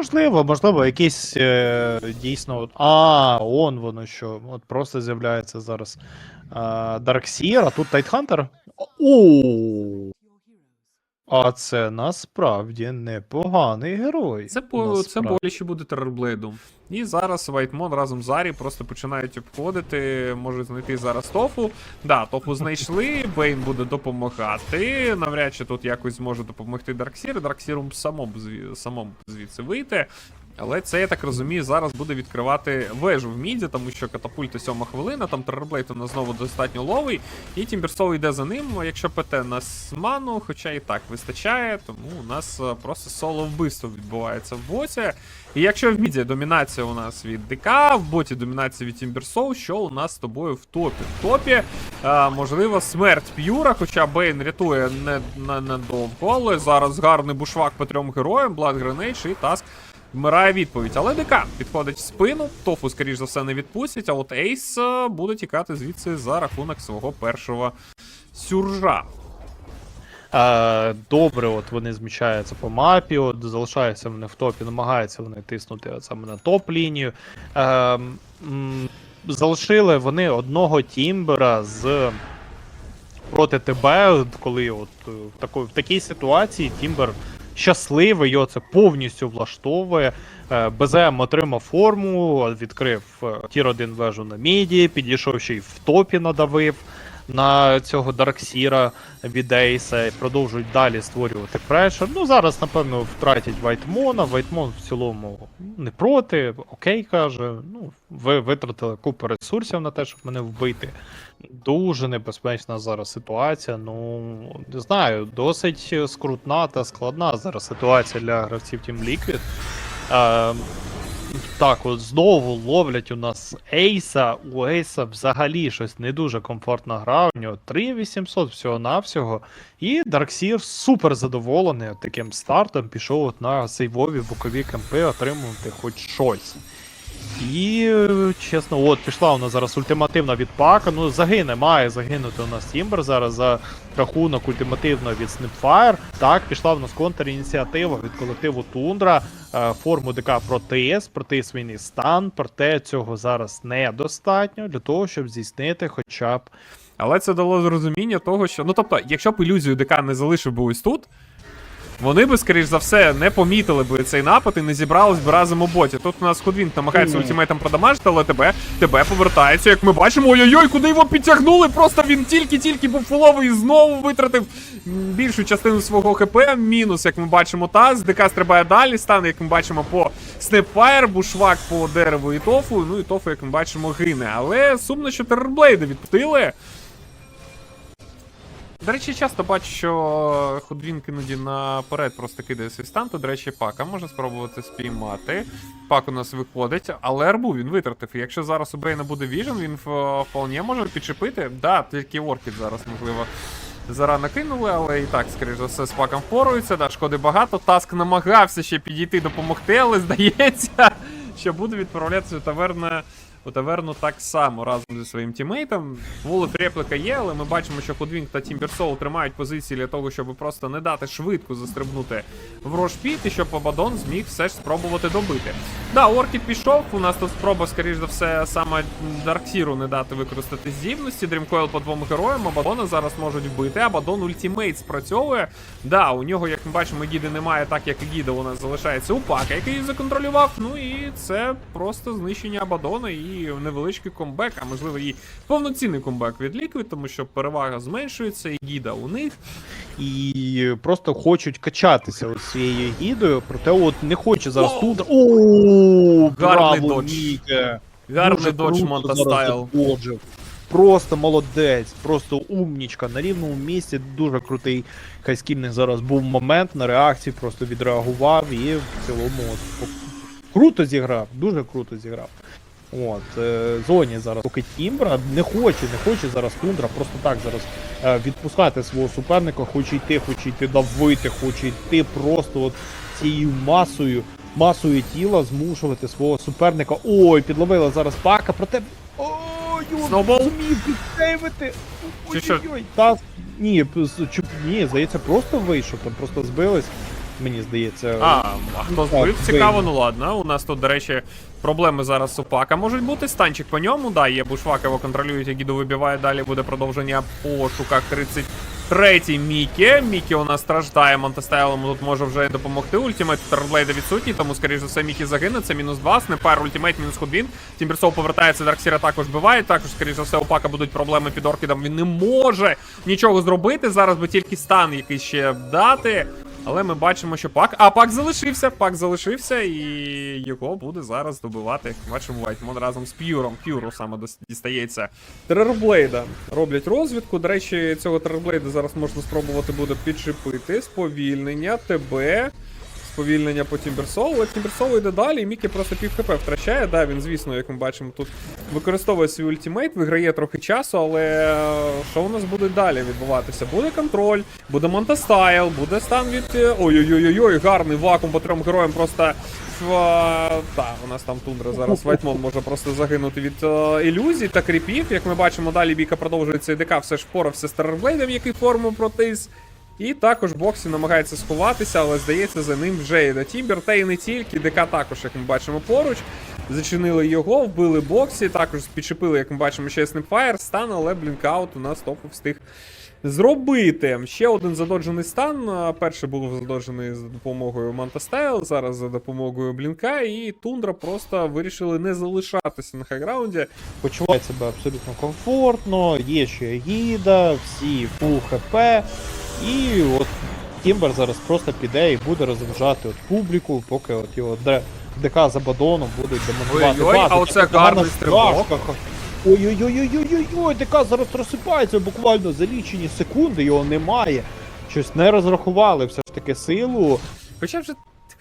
можливо, можливо, якийсь е, дійсно. А, он воно що. От просто з'являється зараз Дарксір, а тут Тайтхантер. О! А це насправді непоганий герой. Це по це боляче буде терорблейдом. І зараз Вайтмон разом з Арі просто починають обходити, можуть знайти зараз тофу. Да, тофу знайшли, Бейн буде допомагати. Навряд чи тут якось зможе допомогти Дарксір. Дарксіру самому самому звідси вийти. Але це, я так розумію, зараз буде відкривати вежу в міді, тому що катапульта сьома хвилина, там Террорблейд у нас знову достатньо ловий. І Тімберсол йде за ним, якщо ПТ на сману, хоча і так вистачає, тому у нас е, просто соло вбивство відбувається в боті. І якщо в міді домінація у нас від ДК, в боті домінація від Тімберсол, що у нас з тобою в топі? В топі, е, можливо, смерть П'юра, хоча Бейн рятує не, не, недовго, але зараз гарний бушвак по трьом героям, Blood Grenade і Таск Вмирає відповідь, але ДК підходить в спину, тофу, скоріш за все, не відпустять, а от Ейс е, буде тікати звідси за рахунок свого першого сюржа. Е, добре, от вони зміщаються по мапі, от залишаються вони в топі, намагаються вони тиснути от саме на топ-лінію. Е, залишили вони одного тімбера з проти тебе, коли от е, в, тако, в такій ситуації Тімбер щасливий, його це повністю влаштовує. Е, БЗМ отримав форму, відкрив е, тір 1 вежу на міді, підійшов ще й в топі надавив на цього Дарксіра від Ейса і продовжують далі створювати прешер. Ну зараз, напевно, втратять Вайтмона. Вайтмон в цілому не проти, окей, каже. Ну, ви витратили купу ресурсів на те, щоб мене вбити. Дуже небезпечна зараз ситуація. Ну, не знаю, досить скрутна та складна зараз ситуація для гравців Team Liquid. Так, от знову ловлять у нас Ейса. У Ейса взагалі щось не дуже комфортна гра. У нього 3800 всього-навсього. І Дарксір супер задоволений таким стартом. Пішов от на сейвові бокові кемпи отримувати хоч щось. І, чесно, от пішла у нас зараз ультимативна від пака. Ну, загине, має загинути у нас Тімбер зараз за рахунок ультимативного від Snapfire. Так, пішла в нас контрініціатива від колективу Тундра. Е, Форму ДК протис, протис він стан, проте цього зараз недостатньо для того, щоб здійснити хоча б Але це дало зрозуміння того, що. Ну тобто, якщо б ілюзію ДК не залишив би ось тут, вони би, скоріш за все, не помітили би цей напад і не зібрались би разом у боті. Тут у нас Худвінг намагається ультимейтом продамажити, але тебе, тебе повертається, як ми бачимо. Ой-ой-ой, куди його підтягнули? Просто він тільки-тільки був фуловий і знову витратив більшу частину свого ХП. Мінус, як ми бачимо, Таз. ДК стрибає далі, стане, як ми бачимо, по Снепфайр, бушвак по дереву і тофу. Ну і тофу, як ми бачимо, гине. Але сумно, що терорблейди відпустили. До речі, часто бачу, що Ходвінк іноді наперед просто кидає свій стан, то, до речі, пака може спробувати спіймати. Пак у нас виходить, але арбу він витратив. Якщо зараз у Бейна буде віжен, він вполне може підчепити. Да, тільки Оркід зараз, можливо, зарано кинули, але і так, скоріш за все, з паком впорується. Да, шкоди багато. Таск намагався ще підійти допомогти, але здається, що буде відправлятися таверна. У таверну так само разом зі своїм тімейтом. Вулик репліка є, але ми бачимо, що Ходвінг та Тімберсоу тримають позиції для того, щоб просто не дати швидко застрибнути в Рошпіт, і щоб Абадон зміг все ж спробувати добити. Да, Оркід пішов. У нас тут спроба, скоріш за все, саме Дарксіру не дати використати здібності. Дрімкойл по двом героям. Абадона зараз можуть вбити. Абадон ультімейт спрацьовує. Да, у нього, як ми бачимо, гіди немає, так як гіда у нас залишається у пака, який її законтролював. Ну і це просто знищення Абадона і невеличкий комбек, а можливо і повноцінний комбек від Liquid, тому що перевага зменшується, і гіда у них. і просто хочуть качатися ось цією гідою, проте от не хоче зараз О! тут. О, Гарний браво, додж. Міке! Гарний Дуже додж круто Монта зараз Стайл. Просто молодець, просто умнічка. На рівному місці дуже крутий хайскільний зараз був момент на реакції, просто відреагував і в цілому от, по- круто зіграв, дуже круто зіграв. От, е, зоні зараз поки Тімбра не хоче, не хоче зараз Тундра просто так зараз е, відпускати свого суперника, хоче йти, хоче йти давити, хоче йти просто от цією масою, масою тіла змушувати свого суперника. Ой, підловила зараз пака, проте. Ой, зумів підсейвити. Ой-ой-ой. Та ні, ні, здається, просто вийшов, там просто збились. Мені здається. А, а хто збив? Цікаво, ну ладно. У нас тут, до речі, проблеми зараз у Пака можуть бути. Станчик по ньому, да, є Бушвак, його контролюють, Агіду вибиває. Далі буде продовження по шуках 33-й Мікі. Мікі у нас страждає, Монтестайл йому тут може вже допомогти. Ультимейт Терблейда відсутній, тому, скоріш за все, Мікі загине. Це мінус 2, снайпер, ультимейт, мінус Худвін. Тімберсоу повертається, Дарксіра також биває. Також, скоріш за все, у Пака будуть проблеми під Оркідом. Він не може нічого зробити. Зараз би тільки стан якийсь ще дати. Але ми бачимо, що пак. А пак залишився. Пак залишився, і його буде зараз добивати. Бачимо, Вайтмон разом з П'юром. П'юру саме дістається. Террорблейда. Роблять розвідку. До речі, цього террорблейда зараз можна спробувати буде підшипити. Сповільнення, ТБ. Сповільнення по Тімберсолу, але Тімберсол йде далі, і Мікі просто пів хп втрачає. Да, він, звісно, як ми бачимо, тут використовує свій ультимейт, виграє трохи часу, але е, що у нас буде далі відбуватися? Буде контроль, буде Монтестайл, буде стан від. е, Ой-ой-ой, гарний вакуум по трьом героям просто. Так, у нас там тундра зараз Вайтмон може просто загинути від е, ілюзій та кріпів. Як ми бачимо, далі бійка продовжується і ДК все ж впорався з Террорблейдом, який форму протис. І також Боксі намагається сховатися, але здається, за ним вже йде Тімбер. Та і не тільки. ДК також, як ми бачимо, поруч. Зачинили його, вбили Боксі, також підчепили, як ми бачимо, ще Снепфайр, стан, але блінкаут у нас топу встиг зробити. Ще один задоджений стан. Перший був задоджений за допомогою Монтастайл, зараз за допомогою Блінка, і Тундра просто вирішили не залишатися на хайграунді. почуває себе абсолютно комфортно, є ще гіда, всі фул хп. І от Тімбер зараз просто піде і буде розважати от публіку, поки от його ДК за бадоном будуть демонтувати. Ой-ой, а оце гарний стрибок. Ой-ой-ой-ой-ой-ой, ДК зараз розсипається буквально за лічені секунди, його немає. Щось не розрахували все ж таки силу. Хоча вже.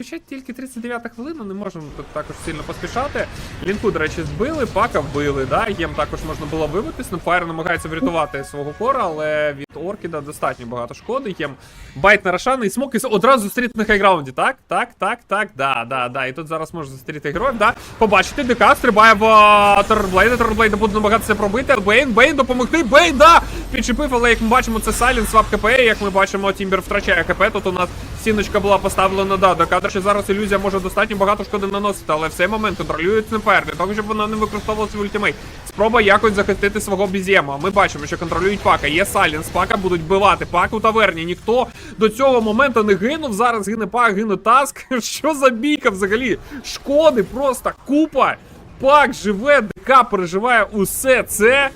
Хоча тільки 39 хвилина, не можемо тут також сильно поспішати. Лінку, до речі, збили, пака вбили, да? Єм також можна було вибити. Снайпфайр намагається врятувати свого кора, але від Оркіда достатньо багато шкоди. Єм байт на Рошана і смок і одразу зустріти на хайграунді. Так, так, так, так, да, да, да. І тут зараз може зустріти героїв, да. Побачите, ДК стрибає в а, Террорблейда. Террорблейда буде намагатися пробити. Бейн, Бейн, допомогти. Бейн, да! Підчепив, але як ми бачимо, це Сайленс, свап КП. Як ми бачимо, Тімбер втрачає КП. Тут у нас стіночка була поставлена, да, до кадра, що зараз ілюзія може достатньо багато шкоди наносити, але в цей момент контролюють снайпер, для того, щоб вона не використовувала свій ультимейт. Спроба якось захистити свого бізєма. Ми бачимо, що контролюють пака. Є Сайленс, пака будуть бивати. Пак у таверні. Ніхто до цього моменту не гинув. Зараз гине пак, гине таск. Що за бійка взагалі? Шкоди просто купа. Пак живе, ДК переживає усе це.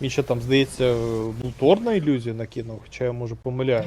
Він ще там, здається, Блутор на ілюзію накинув, хоча я може помиляюсь.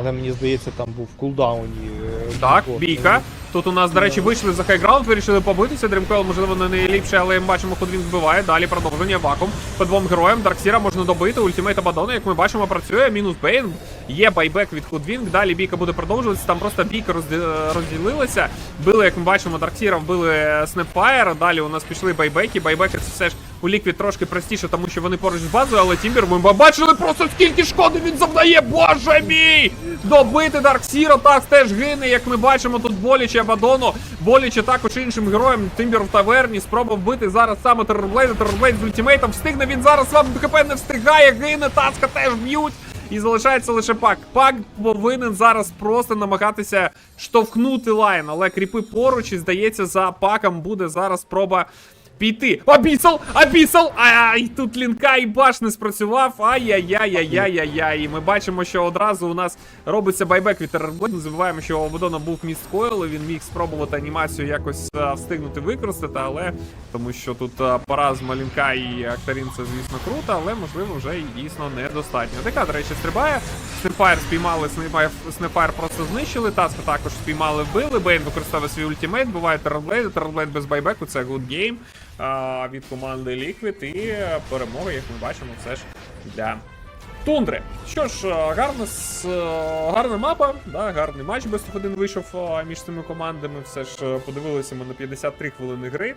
Але мені здається, там був в кулдауні. е, Так, Блутор. бійка. Тут у нас, до речі, вийшли за хайграунд, вирішили побитися. Дрімкойл, можливо, не найліпше, але ми бачимо, куди він вбиває. Далі продовження вакуум. По двом героям Дарксіра можна добити. Ультимейт Абадона, як ми бачимо, працює. Мінус Бейн. Є байбек від Худвінг. Далі бійка буде продовжуватися. Там просто бійка розді- розділилася. Били, як ми бачимо, Дарксіра вбили Снепфайр. Далі у нас пішли байбеки. Байбеки це все ж у ліквід трошки простіше, тому що вони поруч з базою, але Тімбер ми бачили просто скільки шкоди він завдає. Боже мій! Добити Дарксіра так теж гине, як ми бачимо тут боляче Абадону, боляче також іншим героям. Тимбер в таверні спробував вбити зараз саме Террорблейда. Террорблейд з ультимейтом встигне. Він зараз вам ХП не встигає, гине, таска теж б'ють. І залишається лише пак. Пак повинен зараз просто намагатися штовхнути лайн, але кріпи поруч і здається, за паком буде зараз спроба піти. Абісал! Абісал! Ай, тут лінка і баш не спрацював. Ай-яй-яй-яй-яй-яй-яй. І ми бачимо, що одразу у нас робиться байбек від Террорблейд. Не забуваємо, що у Ободона був міст Койл, він міг спробувати анімацію якось а, встигнути використати, але тому що тут а, поразма лінка і Актарін це, звісно, круто, але можливо вже і дійсно недостатньо. Така, до речі, стрибає. Снайфайр спіймали, Снайфайр просто знищили. Таска також спіймали, вбили. Бейн використовує свій ультимейт, буває Террорблейд. Террорблейд без байбеку, це good game а, від команди Liquid. І перемога, як ми бачимо, все ж для Тундри. Що ж, е, гарна, е, гарна мапа, да, гарний матч без 1 вийшов між цими командами. Все ж е, подивилися ми на 53 хвилини гри.